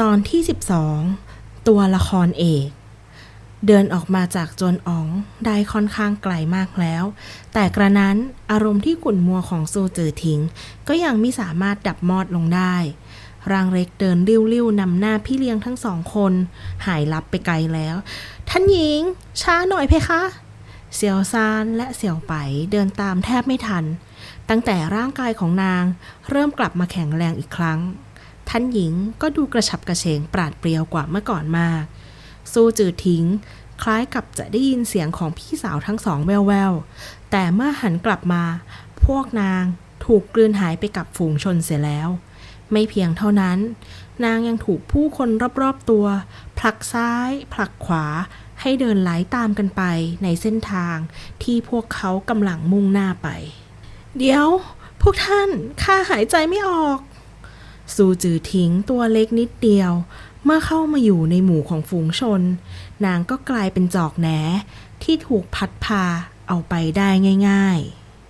ตอนที่ 12 ตัวละครเอก เดินออกมาจากจนอ๋องได้ค่อนข้างไกลมากแล้ว แต่กระนั้นอารมณ์ที่ขุ่นมัวของซูจือทิ้ง ก็ยังไม่สามารถดับมอดลงได้ ร่างเล็กเดินริ้วๆนำหน้าพี่เลี้ยงทั้งสองคน หายลับไปไกลแล้ว ท่านหญิง ช้าหน่อยเพคะ เสี่ยวซานและเสี่ยวไปเดินตามแทบไม่ทัน ตั้งแต่ร่างกายของนางเริ่มกลับมาแข็งแรงอีกครั้ง ท่านหญิงก็ดูกระฉับกระเฉงปราดเปรียวกว่าเมื่อก่อนมาก สู้จืดทิ้ง คล้ายกับจะได้ยินเสียงของพี่สาวทั้งสองแววๆ แต่เมื่อหันกลับมา พวกนางถูกกลืนหายไปกับฝูงชนเสียแล้ว ไม่เพียงเท่านั้น นางยังถูกผู้คนรอบๆตัว ผลักซ้าย ผลักขวา ให้เดินไหลตามกันไปในเส้นทางที่พวกเขากำลังมุ่งหน้าไป เดี๋ยว พวกท่านข้าหายใจไม่ออก ซูจือทิ้งตัวเล็กนิดเดียว เมื่อเข้ามาอยู่ในหมู่ของฝูงชน นางก็กลายเป็นจอกแหนที่ถูกพัดพาเอาไปได้ง่าย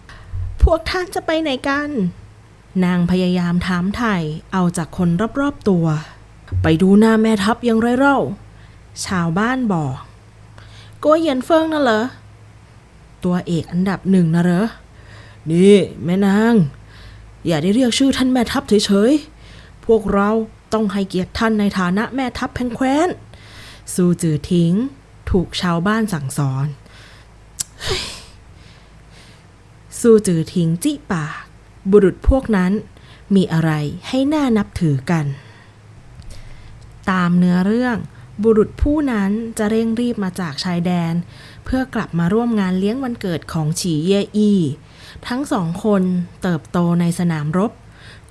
ๆ พวกท่านจะไปไหนกัน นางพยายามถามไถ่เอาจากคนรอบๆตัว ไปดูหน้าแม่ทัพยังไรเล่า ชาวบ้านบอกกัวเหยียนเฟิงน่ะเหรอ ตัวเอกอันดับหนึ่งนะเหรอ นี่ แม่นาง อย่าได้เรียกชื่อท่านแม่ทัพเฉยๆ พวกเราต้องให้เกียรติท่านในฐานะแม่ทัพแพงแคว้นซูจือทิ้ง ถูกชาวบ้านสั่งสอนเฮ้ยซูจือทิ้งจี้ปาก บุรุษพวกนั้นมีอะไรให้หน่านับถือกัน ตามเนื้อเรื่อง บุรุษผู้นั้นจะเร่งรีบมาจากชายแดน เพื่อกลับมาร่วมงานเลี้ยงวันเกิดของฉีเย่อี้ทั้งสองคนเติบโตในสนามรบ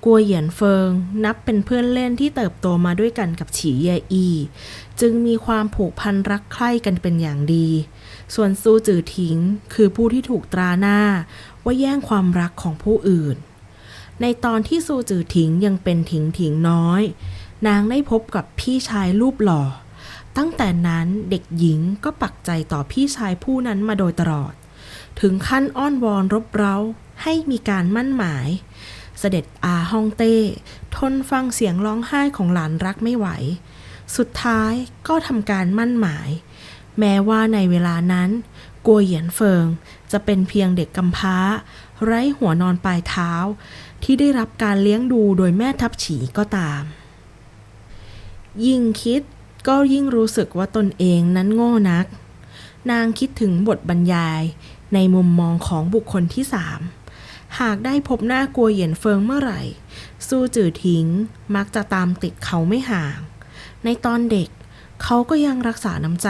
กัวเหยียนเฟิง นับเป็นเพื่อนเล่นที่เติบโตมาด้วยกันกับฉีเย่อี้จึงมีความผูกพันรักใคร่กันเป็นอย่างดี ส่วนซูจือทิงคือผู้ที่ถูกตราหน้า ว่าแย่งความรักของผู้อื่น ในตอนที่ซูจือทิงยังเป็นถิงถิงน้อย นางได้พบกับพี่ชายรูปหล่อ ตั้งแต่นั้นเด็กหญิงก็ปักใจต่อพี่ชายผู้นั้นมาโดยตลอด ถึงขั้นอ้อนวอนรบเร้าให้มีการมั่นหมาย เสด็จอาฮ่องเต้ ทนฟังเสียงร้องไห้ของหลานรักไม่ไหว สุดท้ายก็ทำการมั่นหมาย แม้ว่าในเวลานั้นกัวเหยียนเฟิงจะเป็นเพียงเด็กกำพร้า ไร้หัวนอนปลายเท้า ที่ได้รับการเลี้ยงดูโดยแม่ทัพฉีก็ตาม ยิ่งคิดก็ยิ่งรู้สึกว่าตนเองนั้นโง่นัก นางคิดถึงบทบรรยายในมุมมองของบุคคลที่สาม หากได้พบหน้ากัวเหยียนเฟิงเมื่อไหร่ สู้จือทิ้งมักจะตามติดเขาไม่ห่าง ในตอนเด็กเขาก็ยังรักษาน้ำใจ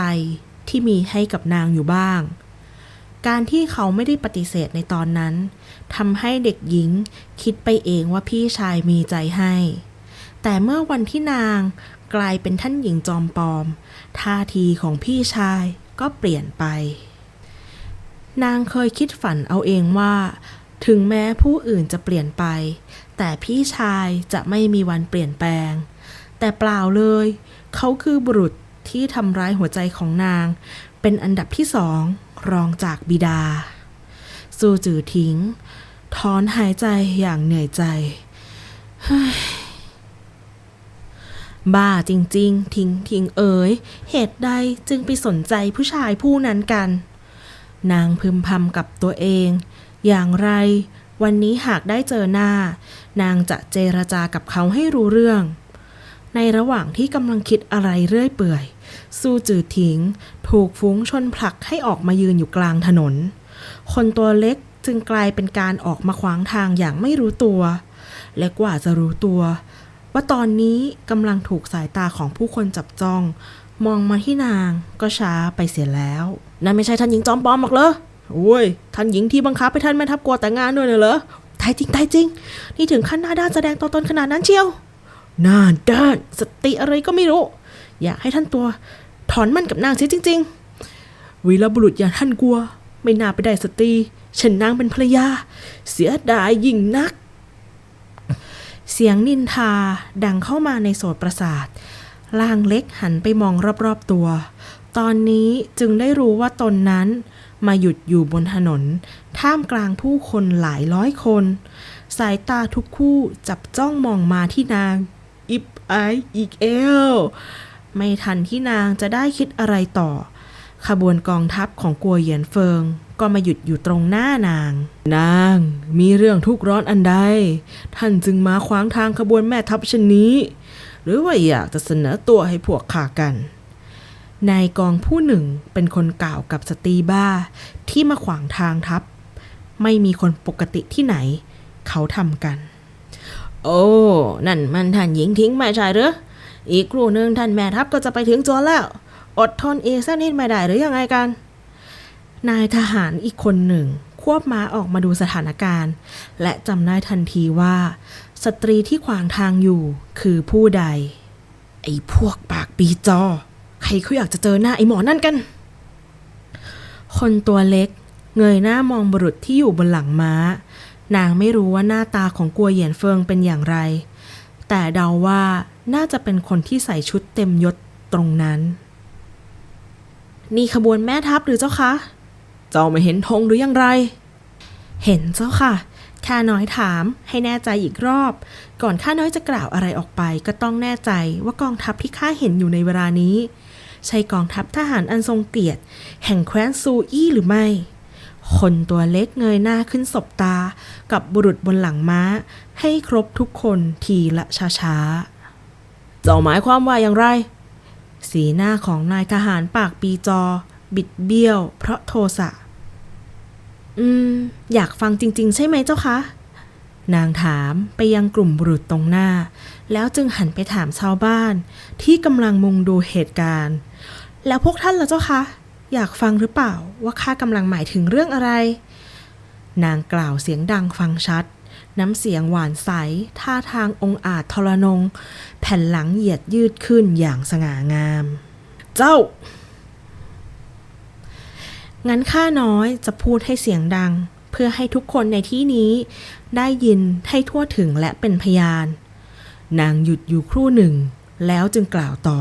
ที่มีให้กับนางอยู่บ้าง การที่เขาไม่ได้ปฏิเสธในตอนนั้นทำให้เด็กหญิงคิดไปเองว่าพี่ชายมีใจให้ แต่เมื่อวันที่นางกลายเป็นท่านหญิงจอมปลอม ท่าทีของพี่ชายก็เปลี่ยนไป นางเคยคิดฝันเอาเองว่า ถึงแม้ผู้อื่นจะเปลี่ยนไป แต่พี่ชายจะไม่มีวันเปลี่ยนแปลง แต่เปล่าเลย เขาคือบุรุษที่ทำร้ายหัวใจของนาง เป็นอันดับที่สองรองจากบิดา ซูจือทิ้งถอนหายใจอย่างเหนื่อยใจ บ้าจริง ๆ ทิ้งทิ้งเอ๋ย เหตุใดจึงไปสนใจผู้ชายผู้นั้นกัน นางพึมพำกับตัวเอง อย่างไร วันนี้หากได้เจอหน้า นางจะเจรจากับเขาให้รู้เรื่อง ในระหว่างที่กำลังคิดอะไรเรื่อยเปื่อยสู้จืดทิ้งถูกฟุ้งชนผลักให้ออกมายืนอยู่กลางถนน คนตัวเล็กจึงกลายเป็นการออกมาขวางทางอย่างไม่รู้ตัว และกว่าจะรู้ตัว ว่าตอนนี้กำลังถูกสายตาของผู้คนจับจ้อง มองมาที่นางก็ช้าไปเสียแล้วนั่นไม่ใช่ท่านหญิงจอมปลอมหรอกเหรอ โอ้ยท่านหญิงที่บังคับให้ท่านแม่ทัพกลัวแต่งงานด้วยเหรอตายจริงตายจริง นี่ถึงขั้นหน้าด้านแสดงตัวตนขนาดนั้นเชียวหน้าด้านสติอะไรก็ไม่รู้ อยากให้ท่านตัว ถอนมั่นกับนางเสียจริง ๆ วีรบุรุษอย่างท่านกลัว ไม่น่าไปได้สตรีฉันนางเป็นภรรยา เสียดายยิ่งนัก เสียงนินทาดังเข้ามาในโสตประสาทล่างเล็กหันไปมองรอบๆตัว ตอนนี้จึงได้รู้ว่าตนนั้น มาหยุดอยู่บนถนน ท่ามกลางผู้คนหลายร้อยคน สายตาทุกคู่จับจ้องมองมาที่นาง อิบออีกเอวไม่ทันที่นางจะได้คิดอะไรต่อ ขบวนกองทัพของกัวเหยียนเฟิง ก็มาหยุดอยู่ตรงหน้านาง นาง มีเรื่องทุกข์ร้อนอันใด ท่านจึงมาขวางทางขบวนแม่ทัพเช่นนี้ หรือว่าอยากจะเสนอตัวให้พวกข้ากัน นายกองผู้หนึ่งเป็นคนกล่าวกับสตรีบ้าที่มาขวางทางทัพไม่มีคนปกติที่ไหน เขาทำกัน โอ้ นั่นมันท่านหญิงทิ้งไม่ใช่หรืออีกครู่หนึ่งท่านแม่ทัพก็จะไปถึงจวนแล้ว อดทนอีกสักนิดไม่ได้หรือยังไงกัน นายทหารอีกคนหนึ่ง ควบม้าออกมาดูสถานการณ์ และจำได้ทันทีว่า สตรีที่ขวางทางอยู่คือผู้ใด ไอ้พวกปากปีจอ ใครเขาอยากจะเจอหน้าไอ้หมอนั่นกัน คนตัวเล็ก เงยหน้ามองบุรุษที่อยู่บนหลังม้า นางไม่รู้ว่าหน้าตาของกัวเหยียนเฟิงเป็นอย่างไร แต่เดาว่าน่าจะเป็นคนที่ใส่ชุดเต็มยศตรงนั้น นี่ขบวนแม่ทัพหรือเจ้าคะ เจ้าไม่เห็นธงหรือยังไร เห็นเจ้าค่ะ ข้าน้อยถามให้แน่ใจอีกรอบ ก่อนข้าน้อยจะกล่าวอะไรออกไป ก็ต้องแน่ใจว่ากองทัพที่ข้าเห็นอยู่ในเวลานี้ ใช่กองทัพทหารอันทรงเกียรติแห่งแคว้นซูอี้หรือไม่ คนตัวเล็กเงยหน้าขึ้นสบตา กับบุรุษบนหลังม้า ให้ครบทุกคนทีละช้าๆเจ้าหมายความว่าอย่างไร สีหน้าของนายทหารปากปีจอ บิดเบี้ยว เพราะโทสะ อืม อยากฟังจริง ๆ ใช่ไหมเจ้าคะ นางถามไปยังกลุ่มบุรุษตรงหน้า แล้วจึงหันไปถามชาวบ้าน ที่กำลังมุงดูเหตุการณ์ แล้วพวกท่านล่ะเจ้าคะ อยากฟังหรือเปล่าว่าข้ากำลังหมายถึงเรื่องอะไร นางกล่าวเสียงดังฟังชัด น้ำเสียงหวานใส ท่าทางองอาจทรนง แผ่นหลังเหยียดยืดขึ้นอย่างสง่างาม เจ้า งั้นข้าน้อยจะพูดให้เสียงดัง เพื่อให้ทุกคนในที่นี้ ได้ยินให้ทั่วถึงและเป็นพยาน นางหยุดอยู่ครู่หนึ่ง แล้วจึงกล่าวต่อ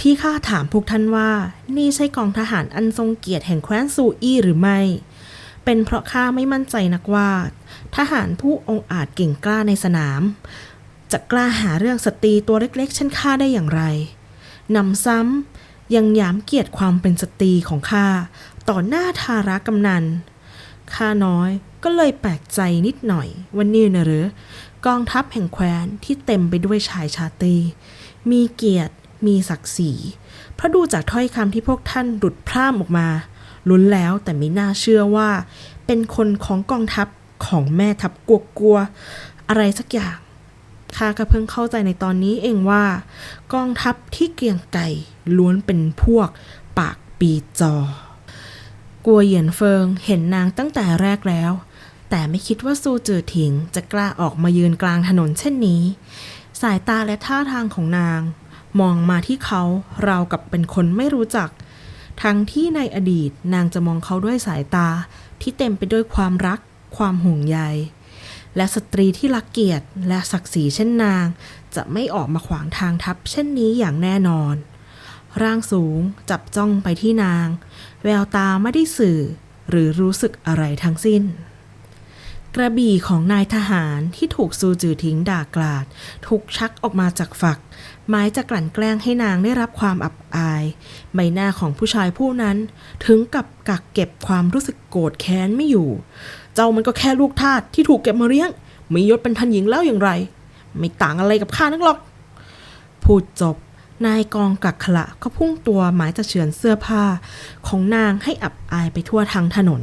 ที่ข้าถามพวกท่านว่า นี่ใช่กองทหารอันทรงเกียรติแห่งแคว้นซูอี้หรือไม่ เป็นเพราะข้าไม่มั่นใจนักว่า ทหารผู้องอาจเก่งกล้าในสนาม จะกล้าหาเรื่องสตรีตัวเล็กๆเช่นข้าได้อย่างไรนำซ้ำ ยังยามเกียรติความเป็นสตรีของข้าต่อหน้าทารกำนันข้าน้อยก็เลยแปลกใจนิดหน่อยว่านี่นะหรือกองทัพแห่งแคว้นที่เต็มไปด้วยชายชาตรี มีเกียรติ มีศักดิ์ศรีเพราะดูจากถ้อยคำที่พวกท่านดุดพร่ามออกมา ลุ้นแล้วแต่ไม่น่าเชื่อว่า เป็นคนของกองทัพของแม่ทัพกลัวๆอะไรสักอย่าง ข้าก็เพิ่งเข้าใจในตอนนี้เองว่า กองทัพที่เกียงไก่ล้วนเป็นพวกปากปีจอกัวเหยียนเฟิงเห็นนางตั้งแต่แรกแล้ว แต่ไม่คิดว่าซูจือถิงจะกล้าออกมายืนกลางถนนเช่นนี้ สายตาและท่าทางของนาง มองมาที่เขาเรากับเป็นคนไม่รู้จัก ทั้งที่ในอดีตนางจะมองเขาด้วยสายตาที่เต็มไปด้วยความรัก ความห่วงใย และสตรีที่รักเกียรติและศักดิ์ศรีเช่นนาง จะไม่ออกมาขวางทางทัพเช่นนี้อย่างแน่นอน ร่างสูงจับจ้องไปที่นาง แววตาไม่ได้สื่อ หรือรู้สึกอะไรทั้งสิ้น กระบี่ของนายทหารที่ถูกซูจือทิ้งด่ากลาด ถูกชักออกมาจากฝักไม้จะกลั่นแกล้งให้นางได้รับความอับอาย ใบหน้าของผู้ชายผู้นั้น ถึงกับกักเก็บความรู้สึกโกรธแค้นไม่อยู่ เจ้ามันก็แค่ลูกทาสที่ถูกเก็บมาเลี้ยง มียศเป็นทันหญิงแล้วอย่างไร ไม่ต่างอะไรกับข้านักหรอก พูดจบ นายกองกักขละก็พุ่งตัวหมายจะเฉือนเสื้อผ้าของนางให้อับอายไปทั่วทางถนน